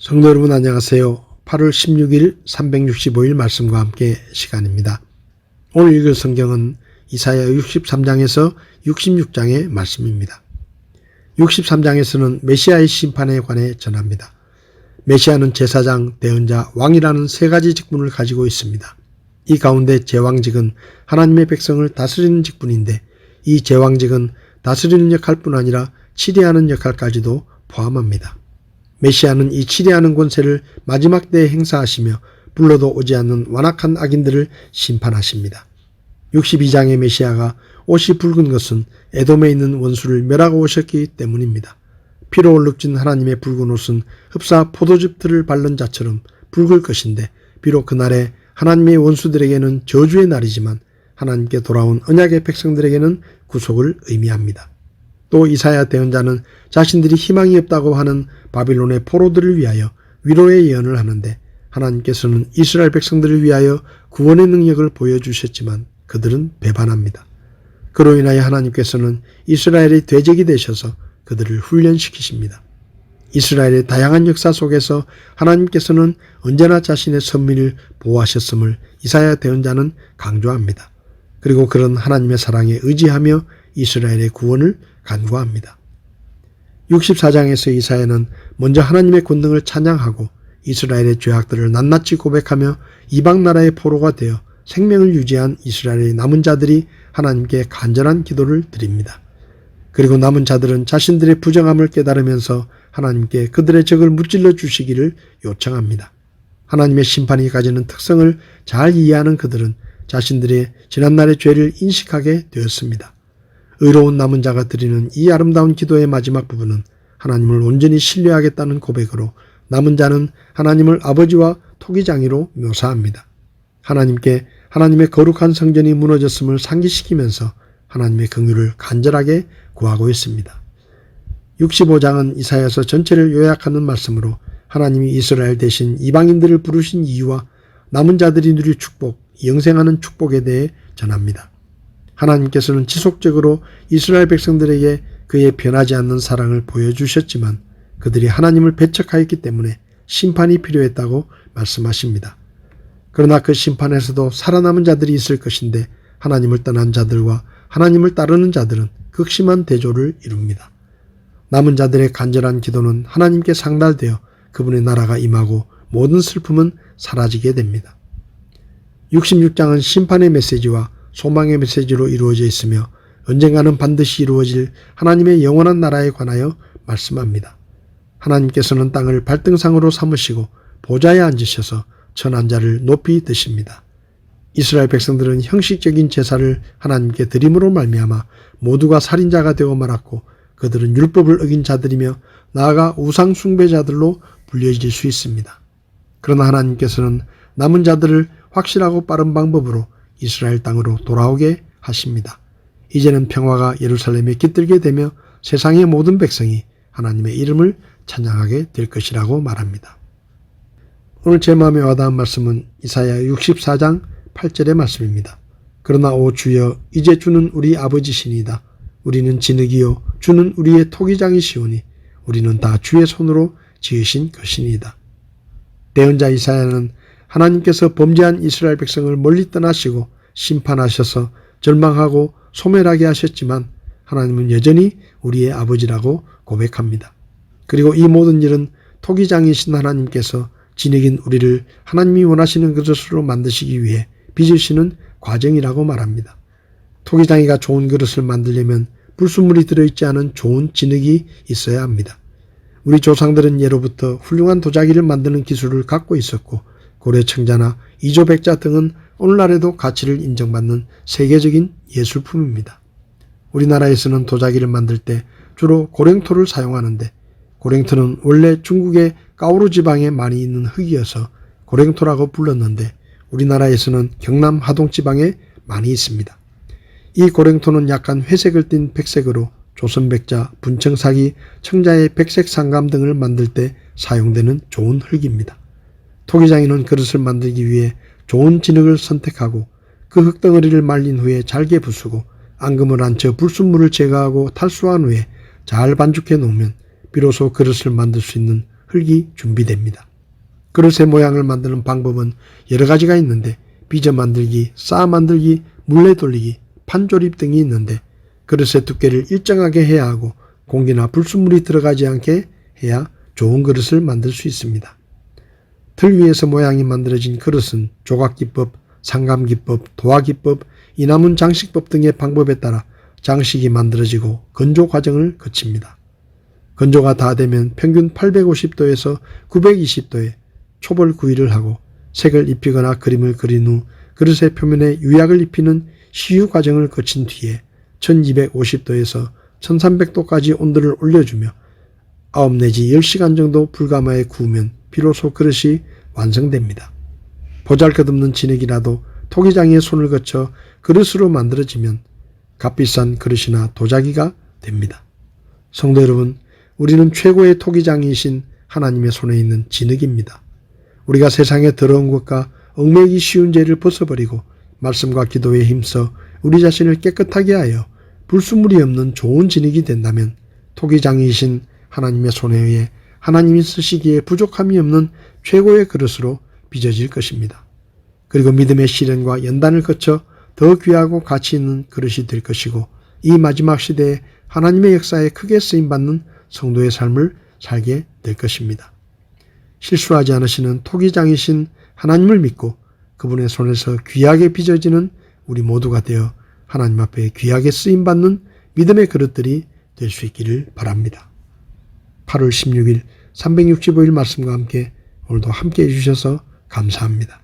성도 여러분 안녕하세요. 8월 16일 365일 말씀과 함께 시간입니다. 오늘 읽을 성경은 이사야 63장에서 66장의 말씀입니다. 63장에서는 메시아의 심판에 관해 전합니다. 메시아는 제사장, 대언자, 왕이라는 세 가지 직분을 가지고 있습니다. 이 가운데 제왕직은 하나님의 백성을 다스리는 직분인데 이 제왕직은 다스리는 역할뿐 아니라 치리하는 역할까지도 포함합니다. 메시아는 이 치리하는 권세를 마지막 때에 행사하시며 불러도 오지 않는 완악한 악인들을 심판하십니다. 62장의 메시아가 옷이 붉은 것은 에돔에 있는 원수를 멸하고 오셨기 때문입니다. 피로 얼룩진 하나님의 붉은 옷은 흡사 포도즙들을 바른 자처럼 붉을 것인데 비록 그날에 하나님의 원수들에게는 저주의 날이지만 하나님께 돌아온 언약의 백성들에게는 구속을 의미합니다. 또 이사야 대언자는 자신들이 희망이 없다고 하는 바빌론의 포로들을 위하여 위로의 예언을 하는데 하나님께서는 이스라엘 백성들을 위하여 구원의 능력을 보여주셨지만 그들은 배반합니다. 그로 인하여 하나님께서는 이스라엘의 대적이 되셔서 그들을 훈련시키십니다. 이스라엘의 다양한 역사 속에서 하나님께서는 언제나 자신의 선민을 보호하셨음을 이사야 대언자는 강조합니다. 그리고 그런 하나님의 사랑에 의지하며 이스라엘의 구원을 간구합니다. 64장에서 이사야는 먼저 하나님의 권능을 찬양하고 이스라엘의 죄악들을 낱낱이 고백하며 이방 나라의 포로가 되어 생명을 유지한 이스라엘의 남은 자들이 하나님께 간절한 기도를 드립니다. 그리고 남은 자들은 자신들의 부정함을 깨달으면서 하나님께 그들의 적을 무찔러 주시기를 요청합니다. 하나님의 심판이 가지는 특성을 잘 이해하는 그들은 자신들의 지난날의 죄를 인식하게 되었습니다. 의로운 남은 자가 드리는 이 아름다운 기도의 마지막 부분은 하나님을 온전히 신뢰하겠다는 고백으로 남은 자는 하나님을 아버지와 토기장이로 묘사합니다. 하나님께 하나님의 거룩한 성전이 무너졌음을 상기시키면서 하나님의 긍휼을 간절하게 구하고 있습니다. 65장은 이사야서 전체를 요약하는 말씀으로 하나님이 이스라엘 대신 이방인들을 부르신 이유와 남은 자들이 누릴 축복, 영생하는 축복에 대해 전합니다. 하나님께서는 지속적으로 이스라엘 백성들에게 그의 변하지 않는 사랑을 보여주셨지만 그들이 하나님을 배척하였기 때문에 심판이 필요했다고 말씀하십니다. 그러나 그 심판에서도 살아남은 자들이 있을 것인데 하나님을 떠난 자들과 하나님을 따르는 자들은 극심한 대조를 이룹니다. 남은 자들의 간절한 기도는 하나님께 상달되어 그분의 나라가 임하고 모든 슬픔은 사라지게 됩니다. 66장은 심판의 메시지와 소망의 메시지로 이루어져 있으며 언젠가는 반드시 이루어질 하나님의 영원한 나라에 관하여 말씀합니다. 하나님께서는 땅을 발등상으로 삼으시고 보좌에 앉으셔서 천한 자를 높이 드십니다. 이스라엘 백성들은 형식적인 제사를 하나님께 드림으로 말미암아 모두가 살인자가 되고 말았고 그들은 율법을 어긴 자들이며 나아가 우상 숭배자들로 불려질 수 있습니다. 그러나 하나님께서는 남은 자들을 확실하고 빠른 방법으로 이스라엘 땅으로 돌아오게 하십니다. 이제는 평화가 예루살렘에 깃들게 되며 세상의 모든 백성이 하나님의 이름을 찬양하게 될 것이라고 말합니다. 오늘 제 마음에 와닿은 말씀은 이사야 64장 8절의 말씀입니다. 그러나 오 주여 이제 주는 우리 아버지시니다. 우리는 진흙이요 주는 우리의 토기장이시오니 우리는 다 주의 손으로 지으신 것이니이다. 대언자 이사야는 하나님께서 범죄한 이스라엘 백성을 멀리 떠나시고 심판하셔서 절망하고 소멸하게 하셨지만 하나님은 여전히 우리의 아버지라고 고백합니다. 그리고 이 모든 일은 토기장이신 하나님께서 진흙인 우리를 하나님이 원하시는 그릇으로 만드시기 위해 빚으시는 과정이라고 말합니다. 토기장이가 좋은 그릇을 만들려면 불순물이 들어있지 않은 좋은 진흙이 있어야 합니다. 우리 조상들은 예로부터 훌륭한 도자기를 만드는 기술을 갖고 있었고 고려청자나 이조백자 등은 오늘날에도 가치를 인정받는 세계적인 예술품입니다. 우리나라에서는 도자기를 만들 때 주로 고랭토를 사용하는데 고랭토는 원래 중국의 까오루 지방에 많이 있는 흙이어서 고랭토라고 불렀는데 우리나라에서는 경남 하동 지방에 많이 있습니다. 이 고랭토는 약간 회색을 띤 백색으로 조선백자, 분청사기, 청자의 백색 상감 등을 만들 때 사용되는 좋은 흙입니다. 토기장인은 그릇을 만들기 위해 좋은 진흙을 선택하고 그 흙덩어리를 말린 후에 잘게 부수고 앙금을 앉혀 불순물을 제거하고 탈수한 후에 잘 반죽해 놓으면 비로소 그릇을 만들 수 있는 흙이 준비됩니다. 그릇의 모양을 만드는 방법은 여러 가지가 있는데 빚어 만들기, 쌓아 만들기, 물레 돌리기, 판조립 등이 있는데 그릇의 두께를 일정하게 해야 하고 공기나 불순물이 들어가지 않게 해야 좋은 그릇을 만들 수 있습니다. 틀 위에서 모양이 만들어진 그릇은 조각기법, 상감기법, 도화기법, 이남문 장식법 등의 방법에 따라 장식이 만들어지고 건조 과정을 거칩니다. 건조가 다 되면 평균 850도에서 920도에 초벌 구이를 하고 색을 입히거나 그림을 그린 후 그릇의 표면에 유약을 입히는 시유 과정을 거친 뒤에 1250도에서 1300도까지 온도를 올려주며 9 내지 10시간 정도 불가마에 구우면 비로소 그릇이 완성됩니다. 보잘것없는 진흙이라도 토기장의 손을 거쳐 그릇으로 만들어지면 값비싼 그릇이나 도자기가 됩니다. 성도 여러분, 우리는 최고의 토기장이신 하나님의 손에 있는 진흙입니다. 우리가 세상의 더러운 것과 얽매이기 쉬운 죄를 벗어버리고 말씀과 기도에 힘써 우리 자신을 깨끗하게 하여 불순물이 없는 좋은 진흙이 된다면 토기장이신 하나님의 손에 의해 하나님이 쓰시기에 부족함이 없는 최고의 그릇으로 빚어질 것입니다. 그리고 믿음의 시련과 연단을 거쳐 더 귀하고 가치 있는 그릇이 될 것이고 이 마지막 시대에 하나님의 역사에 크게 쓰임받는 성도의 삶을 살게 될 것입니다. 실수하지 않으시는 토기장이신 하나님을 믿고 그분의 손에서 귀하게 빚어지는 우리 모두가 되어 하나님 앞에 귀하게 쓰임받는 믿음의 그릇들이 될 수 있기를 바랍니다. 8월 16일 365일 말씀과 함께 오늘도 함께 해주셔서 감사합니다.